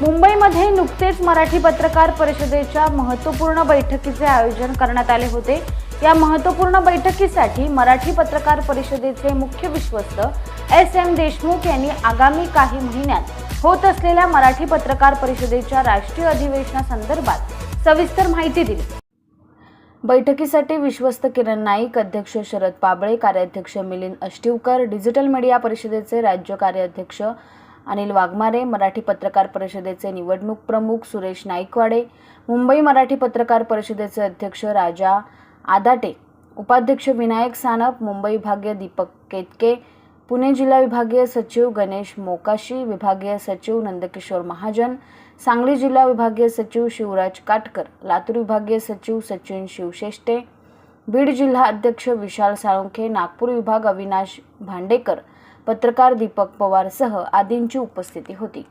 मुंबईमध्ये नुकतेच मराठी पत्रकार परिषदेच्या महत्त्वपूर्ण बैठकीचे आयोजन करण्यात आले होते. या महत्त्वपूर्ण बैठकीसाठी मराठी पत्रकार परिषदेचे मुख्य विश्वस्त एस एम देशमुख यांनी आगामी काही महिन्यात होत असलेल्या मराठी पत्रकार परिषदेच्या राष्ट्रीय अधिवेशनासंदर्भात सविस्तर माहिती दिली. बैठकीसाठी विश्वस्त किरण नाईक अध्यक्ष शरद पाबळे कार्याध्यक्ष मिलिंद अष्टिवकर डिजिटल मीडिया परिषदेचे राज्य कार्याध्यक्ष अनिल वाघमारे मराठी पत्रकार परिषदेचे निवडणूक प्रमुख सुरेश नाईकवाडे मुंबई मराठी पत्रकार परिषदेचे अध्यक्ष राजा आदाटे उपाध्यक्ष विनायक सानप मुंबई विभागीय दीपक केतके पुणे जिल्हा विभागीय सचिव गणेश मोकाशी विभागीय सचिव नंदकिशोर महाजन सांगली जिल्हा विभागीय सचिव शिवराज काटकर लातूर विभागीय सचिव सचिन शिवशेष्टे बीड जिल्हा अध्यक्ष विशाल साळुंखे नागपूर विभाग अविनाश भांडेकर पत्रकार दीपक पवारसह आदींची उपस्थिती होती.